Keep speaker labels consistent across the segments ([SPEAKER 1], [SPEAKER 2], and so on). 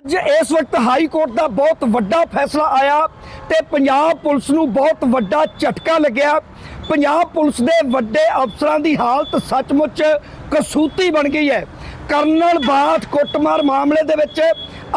[SPEAKER 1] ਅੱਜ ਇਸ ਵਕਤ ਹਾਈ ਕੋਰਟ ਦਾ ਬਹੁਤ ਵੱਡਾ ਫੈਸਲਾ ਆਇਆ ਤੇ ਪੰਜਾਬ ਪੁਲਿਸ ਨੂੰ ਬਹੁਤ ਵੱਡਾ ਝਟਕਾ ਲੱਗਿਆ। ਪੰਜਾਬ ਪੁਲਿਸ ਦੇ ਵੱਡੇ ਅਫਸਰਾਂ ਦੀ ਹਾਲਤ ਸੱਚਮੁੱਚ ਕਸੂਤੀ ਬਣ ਗਈ ਹੈ। ਕਰਨਲ ਬਾਠ ਕੁੱਟਮਾਰ ਮਾਮਲੇ ਦੇ ਵਿੱਚ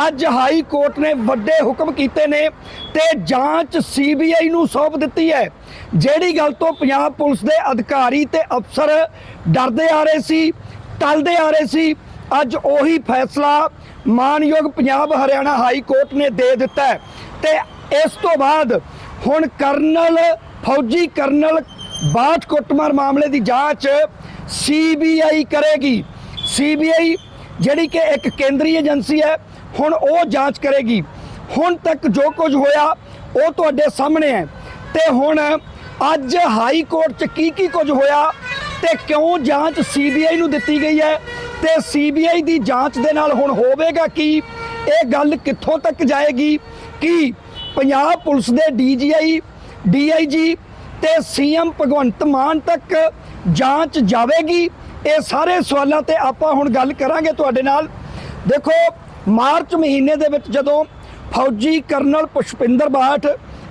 [SPEAKER 1] ਅੱਜ ਹਾਈ ਕੋਰਟ ਨੇ ਵੱਡੇ ਹੁਕਮ ਕੀਤੇ ਨੇ ਤੇ ਜਾਂਚ ਸੀਬੀਆਈ ਨੂੰ ਸੌਂਪ ਦਿੱਤੀ ਹੈ। ਜਿਹੜੀ ਗੱਲ ਤੋਂ ਪੰਜਾਬ ਪੁਲਿਸ ਦੇ ਅਧਿਕਾਰੀ ਤੇ ਅਫਸਰ ਡਰਦੇ ਆ ਰਹੇ ਸੀ, ਟਲਦੇ ਆ ਰਹੇ ਸੀ, ਅੱਜ ਉਹੀ ਫੈਸਲਾ ਮਾਨਯੋਗ ਪੰਜਾਬ ਹਰਿਆਣਾ ਹਾਈ ਕੋਰਟ ਨੇ ਦੇ ਦਿੱਤਾ ਹੈ। ਤੇ ਇਸ ਤੋਂ ਬਾਅਦ ਹੁਣ ਕਰਨਲ, ਫੌਜੀ ਕਰਨਲ ਬਾਠ ਕੁੱਟਮਾਰ ਮਾਮਲੇ ਦੀ ਜਾਂਚ ਸੀਬੀਆਈ ਕਰੇਗੀ। ਸੀਬੀਆਈ ਜਿਹੜੀ ਕਿ ਇੱਕ ਕੇਂਦਰੀ ਏਜੰਸੀ ਹੈ, ਹੁਣ ਉਹ ਜਾਂਚ ਕਰੇਗੀ। ਹੁਣ ਤੱਕ ਜੋ ਕੁਝ ਹੋਇਆ, ਉਹ ਤੁਹਾਡੇ ਸਾਹਮਣੇ ਹੈ। ਤੇ ਹੁਣ ਅੱਜ ਹਾਈ ਕੋਰਟ 'ਚ ਕੀ ਕੀ ਕੁਝ ਹੋਇਆ ਤੇ ਕਿਉਂ ਜਾਂਚ ਸੀਬੀਆਈ ਨੂੰ ਦਿੱਤੀ ਗਈ ਹੈ? ਤੇ ਸੀਬੀਆਈ ਦੀ ਜਾਂਚ ਦੇ ਨਾਲ ਹੁਣ ਹੋਵੇਗਾ ਕਿ? ਇਹ ਗੱਲ ਕਿੱਥੋਂ ਤੱਕ ਜਾਏਗੀ? ਕਿ ਪੰਜਾਬ ਪੁਲਿਸ ਦੇ ਡੀਜੀਆਈ ਡੀਆਈਜੀ ਤੇ ਸੀਐਮ ਭਗਵੰਤ ਮਾਨ ਤੱਕ ਜਾਂਚ ਜਾਵੇਗੀ? ਇਹ ਸਾਰੇ ਸਵਾਲਾਂ ਤੇ ਆਪਾਂ ਹੁਣ ਗੱਲ ਕਰਾਂਗੇ ਤੁਹਾਡੇ ਨਾਲ। ਦੇਖੋ, ਮਾਰਚ ਮਹੀਨੇ ਦੇ ਵਿੱਚ ਜਦੋਂ ਫੌਜੀ ਕਰਨਲ ਪੁਸ਼ਪਿੰਦਰ ਬਾਠ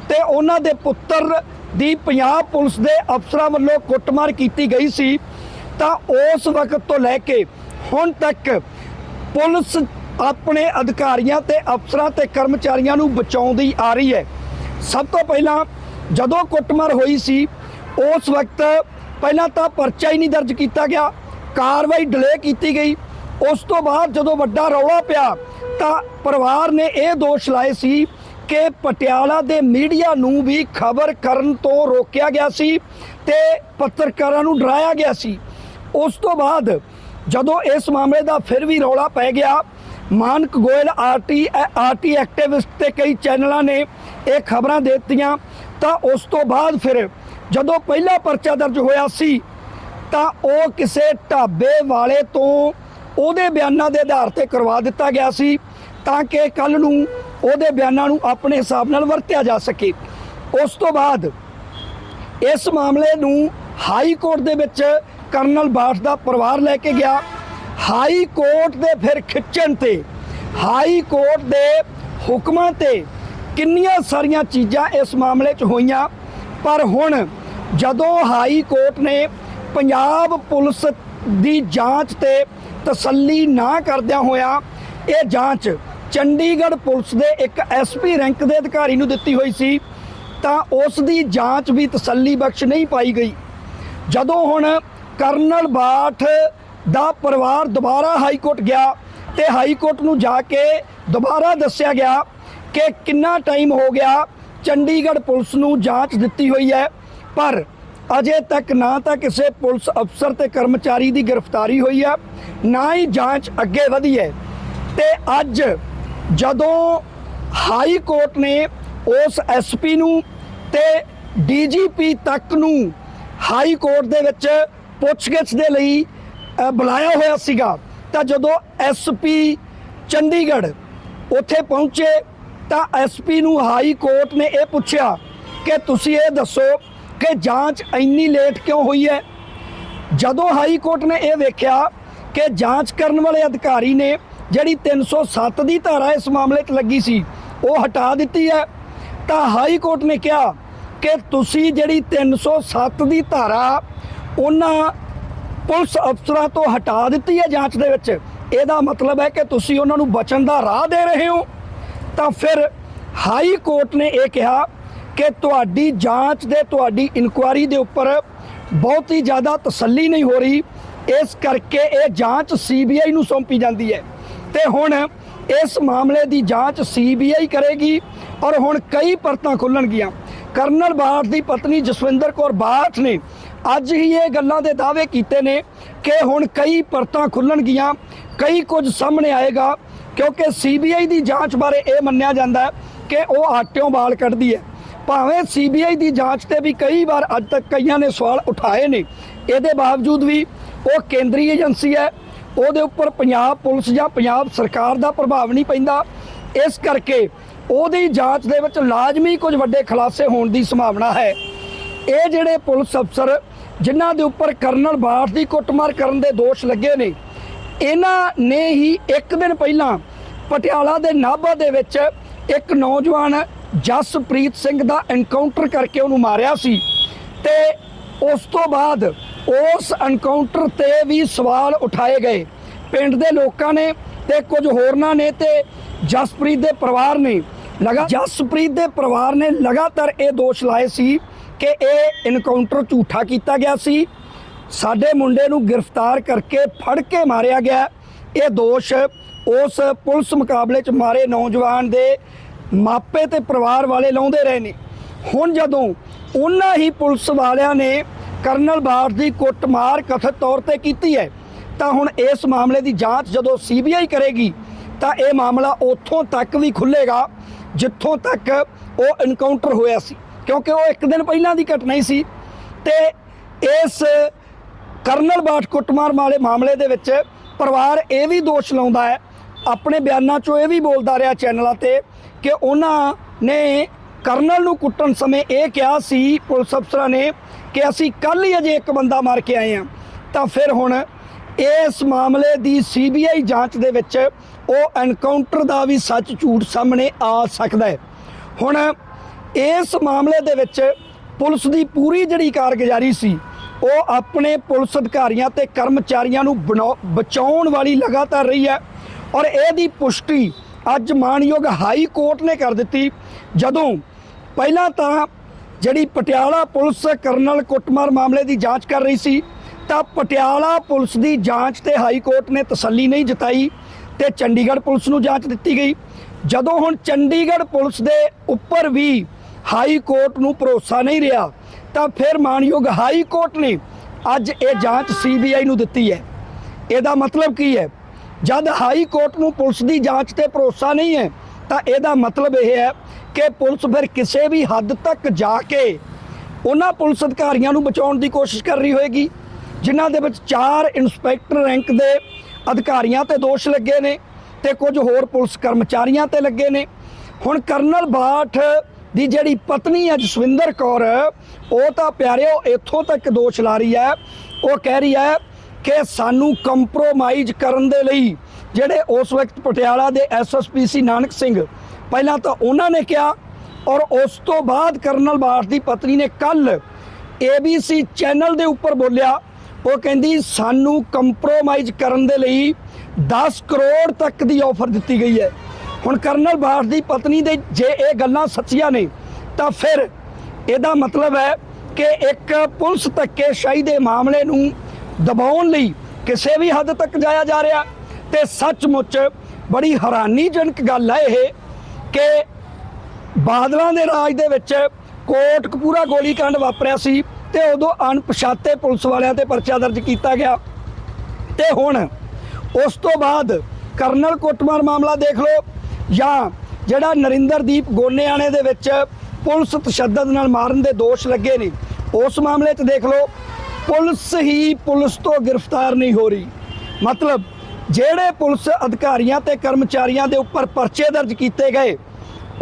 [SPEAKER 1] ਤੇ ਉਹਨਾਂ ਦੇ ਪੁੱਤਰ ਦੀ ਪੰਜਾਬ ਪੁਲਿਸ ਦੇ ਅਫਸਰਾਂ ਵੱਲੋਂ ਕੁੱਟਮਾਰ ਕੀਤੀ ਗਈ ਸੀ, ਤਾਂ ਉਸ ਵਕਤ ਤੋਂ ਲੈ ਕੇ ਹੁਣ ਤੱਕ ਪੁਲਿਸ ਆਪਣੇ ਅਧਿਕਾਰੀਆਂ ਤੇ ਅਫਸਰਾਂ ਤੇ ਕਰਮਚਾਰੀਆਂ ਨੂੰ ਬਚਾਉਂਦੀ ਆ ਰਹੀ ਹੈ। ਸਭ ਤੋਂ ਪਹਿਲਾਂ ਜਦੋਂ ਕੁੱਟਮਾਰ ਹੋਈ ਸੀ, ਉਸ ਵਕਤ ਪਹਿਲਾਂ ਤਾਂ ਪਰਚਾ ਹੀ ਨਹੀਂ ਦਰਜ ਕੀਤਾ ਗਿਆ, ਕਾਰਵਾਈ ਡਿਲੇ ਕੀਤੀ ਗਈ। ਉਸ ਤੋਂ ਬਾਅਦ ਜਦੋਂ ਵੱਡਾ ਰੌਲਾ ਪਿਆ, ਤਾਂ ਪਰਿਵਾਰ ਨੇ ਇਹ ਦੋਸ਼ ਲਾਏ ਸੀ ਕਿ ਪਟਿਆਲਾ ਦੇ ਮੀਡੀਆ ਨੂੰ ਵੀ ਖਬਰ ਕਰਨ ਤੋਂ ਰੋਕਿਆ ਗਿਆ ਸੀ ਤੇ ਪੱਤਰਕਾਰਾਂ ਨੂੰ ਡਰਾਇਆ ਗਿਆ ਸੀ। ਉਸ ਤੋਂ ਬਾਅਦ ਜਦੋਂ ਇਸ ਮਾਮਲੇ ਦਾ ਫਿਰ ਵੀ ਰੌਲਾ ਪੈ ਗਿਆ, Manak Goyal RT RT activist ਤੇ ਕਈ ਚੈਨਲਾਂ ਨੇ ਇਹ ਖਬਰਾਂ ਦੇ ਦਿੱਤੀਆਂ, ਤਾਂ ਉਸ ਤੋਂ ਬਾਅਦ ਫਿਰ ਜਦੋਂ ਪਹਿਲਾ ਪਰਚਾ ਦਰਜ ਹੋਇਆ ਸੀ, ਤਾਂ ਉਹ ਕਿਸੇ ਢਾਬੇ ਵਾਲੇ ਤੋਂ ਉਹਦੇ ਬਿਆਨਾਂ ਦੇ ਆਧਾਰ ਤੇ ਕਰਵਾ ਦਿੱਤਾ ਗਿਆ ਸੀ, ਤਾਂ ਕਿ ਕੱਲ ਨੂੰ ਉਹਦੇ ਬਿਆਨਾਂ ਨੂੰ ਆਪਣੇ ਹਿਸਾਬ ਨਾਲ ਵਰਤਿਆ ਜਾ ਸਕੇ। ਉਸ ਤੋਂ ਬਾਅਦ ਇਸ ਮਾਮਲੇ ਨੂੰ ਹਾਈ ਕੋਰਟ ਦੇ ਵਿੱਚ ਕਰਨਲ ਬਾਠ ਦਾ ਪਰਿਵਾਰ ਲੈ ਕੇ ਗਿਆ। ਹਾਈ ਕੋਰਟ ਦੇ ਫਿਰ ਖਿੱਚਣ ਤੇ, ਹਾਈ ਕੋਰਟ ਦੇ ਹੁਕਮਾਂ ਤੇ ਕਿੰਨੀਆਂ ਸਾਰੀਆਂ ਚੀਜ਼ਾਂ ਇਸ ਮਾਮਲੇ 'ਚ ਹੋਈਆਂ। ਪਰ ਹੁਣ ਜਦੋਂ ਹਾਈ ਕੋਰਟ ਨੇ ਪੰਜਾਬ ਪੁਲਿਸ ਦੀ ਜਾਂਚ ਤੇ ਤਸੱਲੀ ਨਾ ਕਰਦਿਆਂ ਹੋਇਆ ਇਹ ਜਾਂਚ ਚੰਡੀਗੜ੍ਹ ਪੁਲਿਸ ਦੇ ਇੱਕ ਐਸਪੀ ਰੈਂਕ ਦੇ ਅਧਿਕਾਰੀ ਨੂੰ ਦਿੱਤੀ ਹੋਈ ਸੀ, ਤਾਂ ਉਸ ਦੀ ਜਾਂਚ ਵੀ ਤਸੱਲੀ ਬਖਸ਼ ਨਹੀਂ ਪਾਈ ਗਈ। ਜਦੋਂ ਹੁਣ ਕਰਨਲ ਬਾਠ ਦਾ ਪਰਿਵਾਰ ਦੁਬਾਰਾ ਹਾਈ ਕੋਰਟ ਗਿਆ ਤੇ ਹਾਈ ਕੋਰਟ ਨੂੰ ਜਾ ਕੇ ਦੁਬਾਰਾ ਦੱਸਿਆ ਗਿਆ ਕਿ ਕਿੰਨਾ ਟਾਈਮ ਹੋ ਗਿਆ ਚੰਡੀਗੜ੍ਹ ਪੁਲਿਸ ਨੂੰ ਜਾਂਚ ਦਿੱਤੀ ਹੋਈ ਹੈ। ਪਰ ਅਜੇ ਤੱਕ ਨਾ ਤਾਂ ਕਿਸੇ ਪੁਲਿਸ ਅਫਸਰ ਤੇ ਕਰਮਚਾਰੀ ਦੀ ਗ੍ਰਿਫਤਾਰੀ ਹੋਈ ਹੈ ਨਾ ਹੀ ਜਾਂਚ ਅੱਗੇ ਵਧੀ ਹੈ। ਤੇ ਅੱਜ ਜਦੋਂ ਹਾਈ ਕੋਰਟ ਨੇ ਉਸ ਐਸਪੀ ਨੂੰ ਤੇ ਡੀਜੀਪੀ ਤੱਕ ਨੂੰ ਹਾਈ ਕੋਰਟ ਦੇ ਵਿੱਚ ਪੁੱਛਗਿੱਛ ਦੇ ਲਈ ਬੁਲਾਇਆ ਹੋਇਆ ਸੀਗਾ। ਤਾਂ ਜਦੋਂ ਐਸਪੀ ਚੰਡੀਗੜ੍ਹ ਉੱਥੇ ਪਹੁੰਚੇ, ਤਾਂ ਐਸਪੀ ਨੂੰ ਹਾਈ ਕੋਰਟ ਨੇ ਇਹ ਪੁੱਛਿਆ ਕਿ ਤੁਸੀਂ ਇਹ ਦੱਸੋ ਕਿ ਜਾਂਚ ਇੰਨੀ ਲੇਟ ਕਿਉਂ ਹੋਈ ਹੈ? ਜਦੋਂ ਹਾਈ ਕੋਰਟ ਨੇ ਇਹ ਵੇਖਿਆ ਕਿ ਜਾਂਚ ਕਰਨ ਵਾਲੇ ਅਧਿਕਾਰੀ ਨੇ ਜਿਹੜੀ 307 ਦੀ ਧਾਰਾ ਇਸ ਮਾਮਲੇ 'ਚ ਲੱਗੀ ਸੀ, ਉਹ ਹਟਾ ਦਿੱਤੀ ਹੈ। ਤਾਂ ਹਾਈ ਕੋਰਟ ਨੇ ਕਿਹਾ ਕਿ ਤੁਸੀਂ ਜਿਹੜੀ 307 ਦੀ ਧਾਰਾ ਉਹਨਾਂ ਪੁਲਿਸ ਅਫਸਰਾਂ ਤੋਂ ਹਟਾ ਦਿੱਤੀ ਹੈ ਜਾਂਚ ਦੇ ਵਿੱਚ। ਇਹਦਾ ਮਤਲਬ ਹੈ ਕਿ ਤੁਸੀਂ ਉਹਨਾਂ ਨੂੰ ਬਚਣ ਦਾ ਰਾਹ ਦੇ ਰਹੇ ਹੋ। ਤਾਂ ਫਿਰ ਹਾਈ ਕੋਰਟ ਨੇ ਇਹ ਕਿਹਾ ਕਿ ਤੁਹਾਡੀ ਜਾਂਚ ਦੇ, ਤੁਹਾਡੀ ਇਨਕੁਆਰੀ ਦੇ ਉੱਪਰ ਬਹੁਤ ਹੀ ਜ਼ਿਆਦਾ ਤਸੱਲੀ ਨਹੀਂ ਹੋ ਰਹੀ। ਇਸ ਕਰਕੇ ਇਹ ਜਾਂਚ ਸੀਬੀਆਈ ਨੂੰ ਸੌਂਪੀ ਜਾਂਦੀ ਹੈ। ਤੇ ਹੁਣ ਇਸ ਮਾਮਲੇ ਦੀ ਜਾਂਚ ਸੀਬੀਆਈ ਕਰੇਗੀ ਔਰ ਹੁਣ ਕਈ ਪਰਤਾਂ ਖੁੱਲਣਗੀਆਂ। ਕਰਨਲ ਬਾਠ ਦੀ ਪਤਨੀ ਜਸਵਿੰਦਰ ਕੌਰ ਬਾਠ ਨੇ ਅੱਜ ਹੀ ਇਹ ਗੱਲਾਂ ਦੇ ਦਾਅਵੇ ਕੀਤੇ ਨੇ ਕਿ ਹੁਣ ਕਈ ਪਰਤਾਂ ਖੁੱਲਣਗੀਆਂ ਕਈ ਕੁਝ ਸਾਹਮਣੇ ਆਏਗਾ, ਕਿਉਂਕਿ ਸੀਬੀਆਈ ਦੀ ਜਾਂਚ ਬਾਰੇ ਇਹ ਮੰਨਿਆ ਜਾਂਦਾ ਹੈ ਕਿ ਉਹ ਆਟਿਓਂ ਵਾਲ ਕੱਢਦੀ ਹੈ। ਭਾਵੇਂ ਸੀਬੀਆਈ ਦੀ ਜਾਂਚ ਤੇ ਵੀ ਕਈ ਵਾਰ ਅੱਜ ਤੱਕ ਕਈਆਂ ਨੇ ਸਵਾਲ ਉਠਾਏ ਨੇ। ਇਹਦੇ ਬਾਵਜੂਦ ਵੀ ਉਹ ਕੇਂਦਰੀ ਏਜੰਸੀ ਹੈ, ਉਹਦੇ ਉੱਪਰ ਪੰਜਾਬ ਪੁਲਿਸ ਜਾਂ ਪੰਜਾਬ ਸਰਕਾਰ ਦਾ ਪ੍ਰਭਾਵ ਨਹੀਂ ਪੈਂਦਾ। ਇਸ ਕਰਕੇ ਉਹਦੀ ਜਾਂਚ ਦੇ ਵਿੱਚ ਲਾਜ਼ਮੀ ਕੁਝ ਵੱਡੇ ਖੁਲਾਸੇ ਹੋਣ ਦੀ ਸੰਭਾਵਨਾ ਹੈ। ਇਹ ਜਿਹੜੇ ਪੁਲਿਸ ਅਫਸਰ ਜਿਨ੍ਹਾਂ ਦੇ ਉੱਪਰ ਕਰਨਲ ਬਾਠ ਦੀ ਕੁੱਟਮਾਰ ਕਰਨ ਦੇ ਦੋਸ਼ ਲੱਗੇ ਨੇ। ਇਹਨਾਂ ਨੇ ਹੀ ਇੱਕ ਦਿਨ ਪਹਿਲਾਂ ਪਟਿਆਲਾ ਦੇ ਨਾਭਾ ਦੇ ਵਿੱਚ ਇੱਕ ਨੌਜਵਾਨ ਜਸਪ੍ਰੀਤ ਸਿੰਘ ਦਾ ਐਨਕਾਊਂਟਰ ਕਰਕੇ ਉਹਨੂੰ ਮਾਰਿਆ ਸੀ ਤੇ ਉਸ ਤੋਂ ਬਾਅਦ ਉਸ ਐਨਕਾਊਂਟਰ ਤੇ ਵੀ ਸਵਾਲ ਉਠਾਏ ਗਏ। ਪਿੰਡ ਦੇ ਲੋਕਾਂ ਨੇ ਤੇ ਕੁਝ ਹੋਰਨਾਂ ਨੇ ਤੇ ਜਸਪ੍ਰੀਤ ਦੇ ਪਰਿਵਾਰ ਨੇ। ਲਗਾ ਜਸਪ੍ਰੀਤ ਦੇ ਪਰਿਵਾਰ ਨੇ ਲਗਾਤਾਰ ਇਹ ਦੋਸ਼ ਲਾਏ ਸੀ ਕਿ ਇਹ ਇਨਕਾਊਂਟਰ ਝੂਠਾ ਕੀਤਾ ਗਿਆ ਸੀ। ਸਾਡੇ ਮੁੰਡੇ ਨੂੰ ਗ੍ਰਿਫਤਾਰ ਕਰਕੇ ਫੜ ਕੇ ਮਾਰਿਆ ਗਿਆ। ਇਹ ਦੋਸ਼ ਉਸ ਪੁਲਿਸ ਮੁਕਾਬਲੇ 'ਚ ਮਾਰੇ ਨੌਜਵਾਨ ਦੇ ਮਾਪੇ ਤੇ ਪਰਿਵਾਰ ਵਾਲੇ ਲਾਉਂਦੇ ਰਹੇ ਨੇ। ਹੁਣ ਜਦੋਂ ਉਹਨਾਂ ਹੀ ਪੁਲਿਸ ਵਾਲਿਆਂ ਨੇ ਕਰਨਲ ਬਾਠ ਦੀ ਕੁੱਟਮਾਰ ਕਥਿਤ ਤੌਰ ਤੇ ਕੀਤੀ ਹੈ, ਤਾਂ ਹੁਣ ਇਸ ਮਾਮਲੇ ਦੀ ਜਾਂਚ ਜਦੋਂ ਸੀਬੀਆਈ ਕਰੇਗੀ, ਤਾਂ ਇਹ ਮਾਮਲਾ ਉੱਥੋਂ ਤੱਕ ਵੀ ਖੁੱਲੇਗਾ ਜਿੱਥੋਂ ਤੱਕ ਉਹ ਇਨਕਾਊਂਟਰ ਹੋਇਆ ਸੀ। ਕਿਉਂਕਿ ਉਹ ਇੱਕ ਦਿਨ ਪਹਿਲਾਂ ਦੀ ਘਟਨਾ ਹੀ ਸੀ ਤੇ ਇਸ ਕਰਨਲ ਬਾਠ ਕੁੱਟਮਾਰ ਵਾਲੇ ਮਾਮਲੇ ਦੇ ਵਿੱਚ ਪਰਿਵਾਰ ਇਹ ਵੀ ਦੋਸ਼ ਲਾਉਂਦਾ ਹੈ, ਆਪਣੇ ਬਿਆਨਾਂ 'ਚੋਂ ਇਹ ਵੀ ਬੋਲਦਾ ਰਿਹਾ ਚੈਨਲਾਂ ਤੇ ਕਿ ਉਹਨਾਂ ਨੇ ਕਰਨਲ ਨੂੰ ਕੁੱਟਣ ਸਮੇਂ ਇਹ ਕਿਹਾ ਸੀ, ਪੁਲਿਸ ਅਫਸਰਾਂ ਨੇ ਕਿ ਅਸੀਂ ਕੱਲ ਹੀ ਅਜੇ ਇੱਕ ਬੰਦਾ ਮਾਰ ਕੇ ਆਏ ਹਾਂ। ਤਾਂ ਫਿਰ ਹੁਣ ਇਸ ਮਾਮਲੇ ਦੀ ਸੀਬੀਆਈ ਜਾਂਚ ਦੇ ਵਿੱਚ ਉਹ ਐਨਕਾਊਂਟਰ ਦਾ ਵੀ ਸੱਚ ਝੂਠ ਸਾਹਮਣੇ ਆ ਸਕਦਾ ਹੈ। ਹੁਣ ਇਸ ਮਾਮਲੇ ਦੇ ਵਿੱਚ ਪੁਲਿਸ ਦੀ ਪੂਰੀ ਜਿਹੜੀ ਕਾਰਗੁਜ਼ਾਰੀ ਸੀ, ਉਹ ਆਪਣੇ ਪੁਲਿਸ ਅਧਿਕਾਰੀਆਂ ਤੇ ਕਰਮਚਾਰੀਆਂ ਨੂੰ ਬਣਾਉ- ਬਚਾਉਣ ਵਾਲੀ ਲਗਾਤਾਰ ਰਹੀ ਹੈ ਔਰ ਇਹਦੀ ਪੁਸ਼ਟੀ ਅੱਜ ਮਾਨਯੋਗ ਹਾਈ ਕੋਰਟ ਨੇ ਕਰ ਦਿੱਤੀ। ਜਦੋਂ ਪਹਿਲਾਂ ਤਾਂ ਜਿਹੜੀ ਪਟਿਆਲਾ ਪੁਲਿਸ ਕਰਨਲ ਕੁੱਟਮਾਰ ਮਾਮਲੇ ਦੀ ਜਾਂਚ ਕਰ ਰਹੀ ਸੀ, ਤਾਂ ਪਟਿਆਲਾ ਪੁਲਿਸ ਦੀ ਜਾਂਚ ਤੇ ਹਾਈ ਕੋਰਟ ਨੇ ਤਸੱਲੀ ਨਹੀਂ ਜਤਾਈ ਤੇ ਚੰਡੀਗੜ੍ਹ ਪੁਲਿਸ ਨੂੰ ਜਾਂਚ ਦਿੱਤੀ ਗਈ। ਜਦੋਂ ਹੁਣ ਚੰਡੀਗੜ੍ਹ ਪੁਲਿਸ ਦੇ ਉੱਪਰ ਵੀ ਹਾਈ ਕੋਰਟ ਨੂੰ ਭਰੋਸਾ ਨਹੀਂ ਰਿਹਾ, ਤਾਂ ਫਿਰ ਮਾਨਯੋਗ ਹਾਈ ਕੋਰਟ ਨੇ ਅੱਜ ਇਹ ਜਾਂਚ ਸੀਬੀਆਈ ਨੂੰ ਦਿੱਤੀ ਹੈ। ਇਹਦਾ ਮਤਲਬ ਕੀ ਹੈ? ਜਦ ਹਾਈ ਕੋਰਟ ਨੂੰ ਪੁਲਿਸ ਦੀ ਜਾਂਚ ਤੇ ਭਰੋਸਾ ਨਹੀਂ ਹੈ, ਤਾਂ ਇਹਦਾ ਮਤਲਬ ਇਹ ਹੈ ਕਿ ਪੁਲਿਸ ਫਿਰ ਕਿਸੇ ਵੀ ਹੱਦ ਤੱਕ ਜਾ ਕੇ ਉਹਨਾਂ ਪੁਲਿਸ ਅਧਿਕਾਰੀਆਂ ਨੂੰ ਬਚਾਉਣ ਦੀ ਕੋਸ਼ਿਸ਼ ਕਰ ਰਹੀ ਹੋਏਗੀ, ਜਿਨ੍ਹਾਂ ਦੇ ਵਿੱਚ ਚਾਰ ਇੰਸਪੈਕਟਰ ਰੈਂਕ ਦੇ ਅਧਿਕਾਰੀਆਂ ਤੇ ਦੋਸ਼ ਲੱਗੇ ਨੇ ਤੇ ਕੁਝ ਹੋਰ ਪੁਲਿਸ ਕਰਮਚਾਰੀਆਂ ਤੇ ਲੱਗੇ ਨੇ। ਹੁਣ ਕਰਨਲ ਬਾਠ ਦੀ ਜਿਹੜੀ ਪਤਨੀ ਹੈ ਜਸਵਿੰਦਰ ਕੌਰ, ਉਹ ਤਾਂ ਪਿਆਰਿਓ ਇੱਥੋਂ ਤੱਕ ਦੋਸ਼ ਲਾ ਰਹੀ ਹੈ। ਉਹ ਕਹਿ ਰਹੀ ਹੈ ਕਿ ਸਾਨੂੰ ਕੰਪਰੋਮਾਈਜ਼ ਕਰਨ ਦੇ ਲਈ ਜਿਹੜੇ ਉਸ ਵਕਤ ਪਟਿਆਲਾ ਦੇ ਐਸਐਸਪੀ ਸੀ ਨਾਨਕ ਸਿੰਘ, ਪਹਿਲਾਂ ਤਾਂ ਉਹਨਾਂ ਨੇ ਕਿਹਾ ਔਰ ਉਸ ਤੋਂ ਬਾਅਦ ਕਰਨਲ ਬਾਠ ਦੀ ਪਤਨੀ ਨੇ ਕੱਲ ABC ਚੈਨਲ ਦੇ ਉੱਪਰ ਬੋਲਿਆ। ਉਹ ਕਹਿੰਦੀ, ਸਾਨੂੰ ਕੰਪਰੋਮਾਈਜ਼ ਕਰਨ ਦੇ ਲਈ 10 ਕਰੋੜ ਤੱਕ ਦੀ ਆਫਰ ਦਿੱਤੀ ਗਈ ਹੈ। ਹੁਣ ਕਰਨਲ ਬਾਠ ਦੀ ਪਤਨੀ ਦੇ ਜੇ ਇਹ ਗੱਲਾਂ ਸੱਚੀਆਂ ਨੇ, ਤਾਂ ਫਿਰ ਇਹਦਾ ਮਤਲਬ ਹੈ ਕਿ ਇੱਕ ਪੁਲਿਸ ਧੱਕੇਸ਼ਾਹੀ ਦੇ ਮਾਮਲੇ ਨੂੰ ਦਬਾਉਣ ਲਈ ਕਿਸੇ ਵੀ ਹੱਦ ਤੱਕ ਜਾਇਆ ਜਾ ਰਿਹਾ ਤੇ ਸੱਚਮੁੱਚ ਬੜੀ ਹੈਰਾਨੀਜਨਕ ਗੱਲ ਹੈ ਇਹ ਕਿ ਬਾਦਲਾਂ ਦੇ ਰਾਜ ਦੇ ਵਿੱਚ ਕੋਟਕਪੂਰਾ ਗੋਲੀकांड ਵਾਪਰਿਆ ਸੀ ਤੇ ਉਦੋਂ ਅਣਪਛਾਤੇ ਪੁਲਿਸ ਵਾਲਿਆਂ ਤੇ ਪਰਚਾ ਦਰਜ ਕੀਤਾ ਗਿਆ। ਤੇ ਹੁਣ ਉਸ ਤੋਂ ਬਾਅਦ ਕਰਨਲ ਕੁੱਟਮਾਰ ਮਾਮਲਾ ਦੇਖ ਲਓ ਜਾਂ ਜਿਹੜਾ ਨਰਿੰਦਰਦੀਪ ਗੋਨੇਆਣੇ ਦੇ ਵਿੱਚ ਪੁਲਿਸ ਤਸ਼ੱਦਦ ਨਾਲ ਮਾਰਨ ਦੇ ਦੋਸ਼ ਲੱਗੇ ਨੇ, ਉਸ ਮਾਮਲੇ 'ਚ ਦੇਖ ਲਓ, ਪੁਲਿਸ ਹੀ ਪੁਲਿਸ ਤੋਂ ਗ੍ਰਿਫਤਾਰ ਨਹੀਂ ਹੋ ਰਹੀ। ਮਤਲਬ ਜਿਹੜੇ ਪੁਲਿਸ ਅਧਿਕਾਰੀਆਂ ਤੇ ਕਰਮਚਾਰੀਆਂ ਦੇ ਉੱਪਰ ਪਰਚੇ ਦਰਜ ਕੀਤੇ ਗਏ,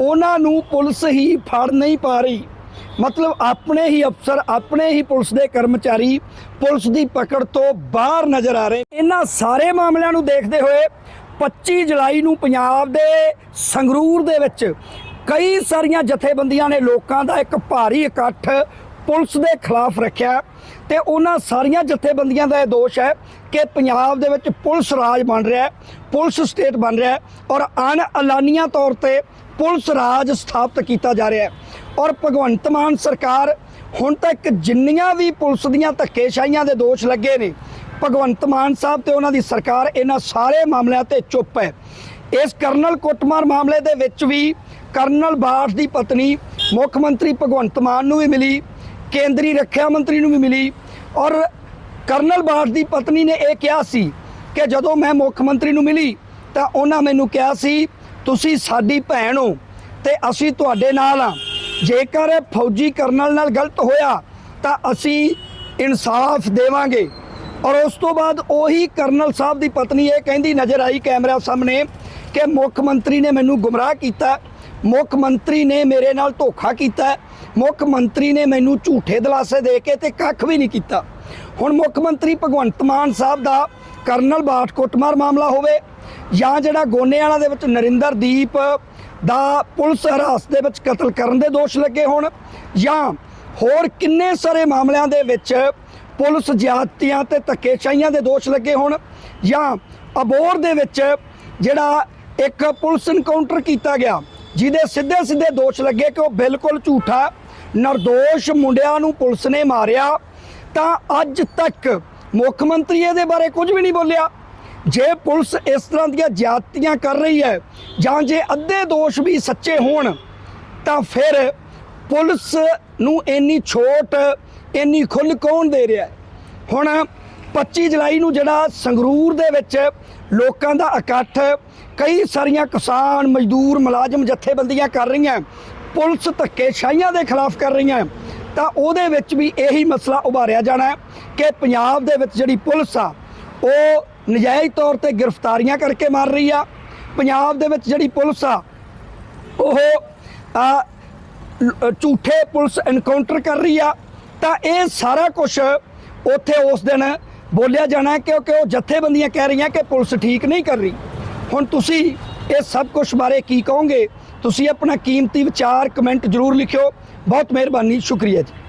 [SPEAKER 1] ਉਹਨਾਂ ਨੂੰ ਪੁਲਿਸ ਹੀ ਫੜ ਨਹੀਂ ਪਾ ਰਹੀ। ਮਤਲਬ ਆਪਣੇ ਹੀ ਅਫਸਰ, ਆਪਣੇ ਹੀ ਪੁਲਿਸ ਦੇ ਕਰਮਚਾਰੀ ਪੁਲਿਸ ਦੀ ਪਕੜ ਤੋਂ ਬਾਹਰ ਨਜ਼ਰ ਆ ਰਹੇ ਇਹਨਾਂ ਸਾਰੇ ਮਾਮਲਿਆਂ ਨੂੰ ਦੇਖਦੇ ਹੋਏ 25 ਜੁਲਾਈ ਨੂੰ ਪੰਜਾਬ ਦੇ ਸੰਗਰੂਰ ਦੇ ਵਿੱਚ ਕਈ ਸਾਰੀਆਂ ਜਥੇਬੰਦੀਆਂ ਨੇ ਲੋਕਾਂ ਦਾ ਇੱਕ ਭਾਰੀ ਇਕੱਠ ਪੁਲਿਸ ਦੇ ਖਿਲਾਫ ਰੱਖਿਆ ਤੇ ਉਹਨਾਂ ਸਾਰੀਆਂ ਜਥੇਬੰਦੀਆਂ ਦਾ ਇਹ ਦੋਸ਼ ਹੈ ਕਿ ਪੰਜਾਬ ਦੇ ਵਿੱਚ ਪੁਲਿਸ ਰਾਜ ਬਣ ਰਿਹਾ ਹੈ, ਪੁਲਿਸ ਸਟੇਟ ਬਣ ਰਿਹਾ ਹੈ ਔਰ ਅਣ ਐਲਾਨੀਆਂ ਤੌਰ ਤੇ ਪੁਲਿਸ ਰਾਜ ਸਥਾਪਿਤ ਕੀਤਾ ਜਾ ਰਿਹਾ ਹੈ। ਔਰ ਭਗਵੰਤ ਮਾਨ ਸਰਕਾਰ ਹੁਣ ਤੱਕ ਜਿੰਨੀਆਂ ਵੀ ਪੁਲਿਸ ਦੀਆਂ ਧੱਕੇਸ਼ਾਹੀਆਂ ਦੇ ਦੋਸ਼ ਲੱਗੇ ਨੇ ਭਗਵੰਤ ਮਾਨ ਸਾਹਿਬ ਤੇ ਉਹਨਾਂ ਦੀ ਸਰਕਾਰ ਇਹਨਾਂ ਸਾਰੇ ਮਾਮਲਿਆਂ ਤੇ ਚੁੱਪ ਹੈ। ਇਸ ਕਰਨਲ ਕੁੱਟਮਾਰ ਮਾਮਲੇ ਦੇ ਵਿੱਚ ਵੀ ਕਰਨਲ ਬਾਠ ਦੀ ਪਤਨੀ, ਮੁੱਖ ਮੰਤਰੀ ਭਗਵੰਤ ਮਾਨ ਨੂੰ ਵੀ ਮਿਲੀ, ਕੇਂਦਰੀ ਰੱਖਿਆ ਮੰਤਰੀ ਨੂੰ ਵੀ ਮਿਲੀ ਔਰ ਕਰਨਲ ਬਾਠ ਦੀ ਪਤਨੀ ਨੇ ਇਹ ਕਿਹਾ ਸੀ ਕਿ ਜਦੋਂ ਮੈਂ ਮੁੱਖ ਮੰਤਰੀ ਨੂੰ ਮਿਲੀ ਤਾਂ ਉਹਨਾਂ ਮੈਨੂੰ ਕਿਹਾ ਸੀ, ਤੁਸੀਂ ਸਾਡੀ ਭੈਣ ਹੋ ਤੇ ਅਸੀਂ ਤੁਹਾਡੇ ਨਾਲ ਆ ਜੇਕਰ ਫੌਜੀ ਕਰਨਲ ਨਾਲ ਗਲਤ ਹੋਇਆ ਤਾਂ ਅਸੀਂ ਇਨਸਾਫ ਦੇਵਾਂਗੇ। ਔਰ ਉਸ ਤੋਂ ਬਾਅਦ ਉਹੀ ਕਰਨਲ ਸਾਹਿਬ ਦੀ ਪਤਨੀ ਇਹ ਕਹਿੰਦੀ ਨਜ਼ਰ ਆਈ ਕੈਮਰਾ ਸਾਹਮਣੇ ਕਿ ਮੁੱਖ ਮੰਤਰੀ ਨੇ ਮੈਨੂੰ ਗੁੰਮਰਾਹ ਕੀਤਾ। ਮੁੱਖ ਮੰਤਰੀ ਨੇ ਮੇਰੇ ਨਾਲ ਧੋਖਾ ਕੀਤਾ। ਮੁੱਖ ਮੰਤਰੀ ਨੇ ਮੈਨੂੰ ਝੂਠੇ ਦਿਲਾਸੇ ਦੇ ਕੇ ਤੇ ਕੱਖ ਵੀ ਨਹੀਂ ਕੀਤਾ। ਹੁਣ ਮੁੱਖ ਮੰਤਰੀ ਭਗਵੰਤ ਮਾਨ ਸਾਹਿਬ ਦਾ ਕਰਨਲ ਬਾਠ ਕੁੱਟਮਾਰ ਮਾਮਲਾ ਹੋਵੇ ਜਾਂ ਜਿਹੜਾ ਗੋਨੇ ਵਾਲਾ ਦੇ ਵਿੱਚ ਨਰਿੰਦਰ ਦੀਪ ਦਾ ਪੁਲਿਸ ਹਿਰਾਸਤ ਦੇ ਵਿੱਚ ਕਤਲ ਕਰਨ ਦੇ ਦੋਸ਼ ਲੱਗੇ ਹੋਣ ਜਾਂ ਹੋਰ ਕਿੰਨੇ ਸਾਰੇ ਮਾਮਲਿਆਂ ਦੇ ਵਿੱਚ ਪੁਲਿਸ ਜ਼ਿਆਦਤੀਆਂ ਤੇ ਧੱਕੇਸ਼ਾਹੀਆਂ ਦੇ ਦੋਸ਼ ਲੱਗੇ ਹੋਣ ਜਾਂ ਅਬੋਰ ਦੇ ਵਿੱਚ ਜਿਹੜਾ ਇੱਕ ਪੁਲਿਸ ਇਨਕਾਊਂਟਰ ਕੀਤਾ ਗਿਆ, ਜਿਹਦੇ ਸਿੱਧੇ ਸਿੱਧੇ ਦੋਸ਼ ਲੱਗੇ ਕਿ ਉਹ ਬਿਲਕੁਲ ਝੂਠਾ, ਨਿਰਦੋਸ਼ ਮੁੰਡਿਆਂ ਨੂੰ ਪੁਲਿਸ ਨੇ ਮਾਰਿਆ, ਤਾਂ ਅੱਜ ਤੱਕ ਮੁੱਖ ਮੰਤਰੀ ਇਹਦੇ ਬਾਰੇ ਕੁਝ ਵੀ ਨਹੀਂ ਬੋਲਿਆ। ਜੇ ਪੁਲਿਸ ਇਸ ਤਰ੍ਹਾਂ ਦੀਆਂ ਜ਼ਿਆਦਤੀਆਂ ਕਰ ਰਹੀ ਹੈ ਜਾਂ ਜੇ ਅੱਧੇ ਦੋਸ਼ ਵੀ ਸੱਚੇ ਹੋਣ, ਤਾਂ ਫਿਰ ਪੁਲਿਸ ਨੂੰ ਇੰਨੀ ਛੋਟ ਇੰਨੀ ਖੁੱਲ੍ਹ ਕੌਣ ਦੇ ਰਿਹਾ? ਹੁਣ 25 ਜੁਲਾਈ ਨੂੰ ਜਿਹੜਾ ਸੰਗਰੂਰ ਦੇ ਵਿੱਚ ਲੋਕਾਂ ਦਾ ਇਕੱਠ ਕਈ ਸਾਰੀਆਂ ਕਿਸਾਨ, ਮਜ਼ਦੂਰ, ਮੁਲਾਜ਼ਮ ਜਥੇਬੰਦੀਆਂ ਕਰ ਰਹੀਆਂ, ਪੁਲਿਸ ਧੱਕੇਸ਼ਾਹੀਆਂ ਦੇ ਖਿਲਾਫ ਕਰ ਰਹੀਆਂ, ਤਾਂ ਉਹਦੇ ਵਿੱਚ ਵੀ ਇਹੀ ਮਸਲਾ ਉਭਾਰਿਆ ਜਾਣਾ ਕਿ ਪੰਜਾਬ ਦੇ ਵਿੱਚ ਜਿਹੜੀ ਪੁਲਿਸ ਆ, ਉਹ ਨਜਾਇਜ਼ ਤੌਰ ਤੇ ਗ੍ਰਿਫਤਾਰੀਆਂ ਕਰਕੇ ਮਾਰ ਰਹੀ ਆ। ਪੰਜਾਬ ਦੇ ਵਿੱਚ ਜਿਹੜੀ ਪੁਲਿਸ ਆ, ਉਹ ਝੂਠੇ ਪੁਲਿਸ ਐਨਕਾਊਂਟਰ ਕਰ ਰਹੀ ਆ। ਤਾਂ ਇਹ ਸਾਰਾ ਕੁਝ ਉੱਥੇ ਉਸ ਦਿਨ ਬੋਲਿਆ ਜਾਣਾ ਕਿਉਂਕਿ ਉਹ ਜਥੇਬੰਦੀਆਂ ਕਹਿ ਰਹੀਆਂ ਕਿ ਪੁਲਿਸ ਠੀਕ ਨਹੀਂ ਕਰ ਰਹੀ। ਹੁਣ ਤੁਸੀਂ ਇਹ ਸਭ ਕੁਝ ਬਾਰੇ ਕੀ ਕਹੋਗੇ? ਤੁਸੀਂ ਆਪਣਾ ਕੀਮਤੀ ਵਿਚਾਰ ਕਮੈਂਟ ਜ਼ਰੂਰ ਲਿਖਿਓ। ਬਹੁਤ ਮਿਹਰਬਾਨੀ, ਸ਼ੁਕਰੀਆ ਜੀ।